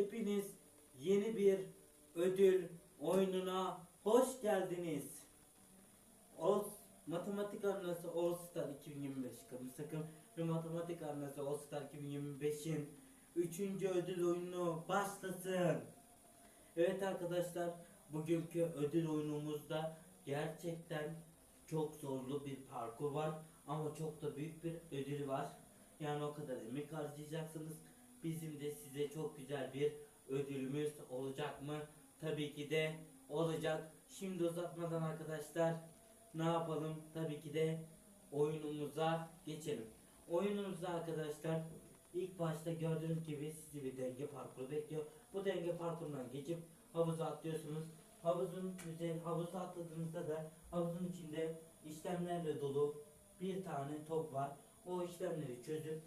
Hepiniz yeni bir ödül oyununa hoş geldiniz. All, matematik arnası All Star 2025 kapı sakın ve matematik arnası All Star 2025'in 3. ödül oyunu başlasın. Evet arkadaşlar bugünkü ödül oyunumuzda gerçekten çok zorlu bir parkur var ama çok da büyük bir ödül var. Yani o kadar emek harcayacaksınız. Bizim de size çok güzel bir ödülümüz olacak mı? Tabii ki de olacak. Şimdi uzatmadan arkadaşlar ne yapalım? Tabii ki de oyunumuza geçelim. Oyunumuzda arkadaşlar ilk başta gördüğünüz gibi sizi bir denge parkuru bekliyor. Bu denge parkurundan geçip havuza atlıyorsunuz. Havuzun üzerine havuza atladığınızda da havuzun içinde işlemlerle dolu bir tane top var. O işlemleri çözüp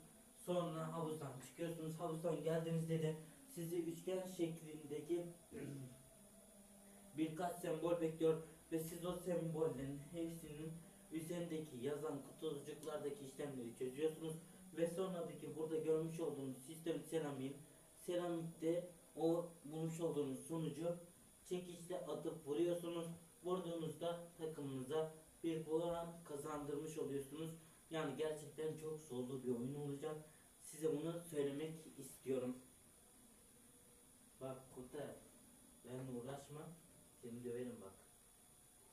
sonra havuzdan çıkıyorsunuz. Havuzdan geldiğinizde de sizi üçgen şeklindeki birkaç sembol bekliyor ve siz o sembollerin hepsinin üzerindeki yazan kutucuklardaki işlemleri çözüyorsunuz ve sonraki burada görmüş olduğunuz sistem seramiğin seramikte o bulmuş olduğunuz sonucu çekişle atıp vuruyorsunuz. Vurduğunuzda takımınıza bir puan kazandırmış oluyorsunuz. Yani gerçekten çok zorlu bir oyun olacak. Size bunu söylemek istiyorum. Bak Kutay, benimle uğraşma. Seni döverim bak.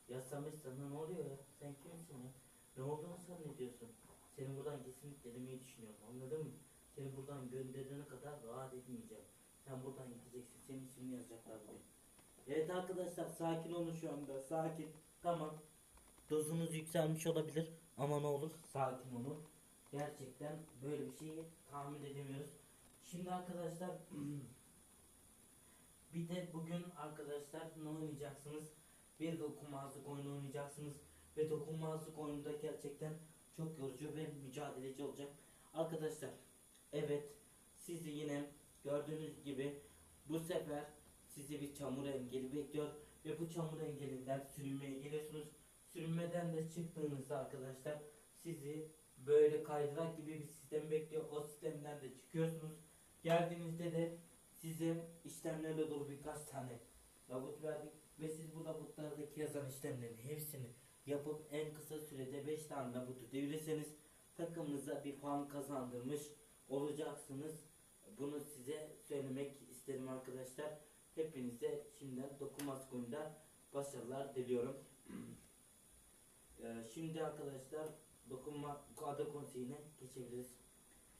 Ya Samet ne oluyor ya? Sen kimsin ya? Ne olduğunu zannediyorsun? Seni buradan kesinlikle demeyi düşünüyorum anladın mı? Seni buradan gönderene kadar rahat etmeyeceğim. Sen buradan gideceksin. Senin ismini yazacaklar buraya. Evet arkadaşlar sakin olun şu anda. Sakin. Tamam. Dozunuz yükselmiş olabilir ama ne olur sakin olun. Gerçekten böyle bir şeyi tahammül edemiyoruz. Şimdi arkadaşlar bir de bugün arkadaşlar ne oynayacaksınız? Bir dokunmazlık oyunu oynayacaksınız. Ve dokunmazlık oyununda gerçekten çok yorucu ve mücadeleci olacak. Arkadaşlar evet sizi yine gördüğünüz gibi bu sefer sizi bir çamur engeli bekliyor. Ve bu çamur engelinden sürünmeye geliyorsunuz. Sürünmeden de çıktığınızda arkadaşlar sizi böyle kaydırak gibi bir sistem bekliyor. O sistemden de çıkıyorsunuz. Geldiğinizde de size işlemlerle dolu birkaç tane labut verdik ve siz bu labutlardaki yazan işlemlerin hepsini yapıp en kısa sürede 5 tane labutu devirirseniz takımınıza bir puan kazandırmış olacaksınız. Bunu size söylemek isterim arkadaşlar. Hepinize şimdiden dokunmaz konuda başarılar diliyorum. Ee, Şimdi arkadaşlar dokunma adı konseyine geçebiliriz.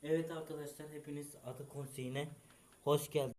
Evet arkadaşlar hepiniz adı konseyine hoş geldiniz.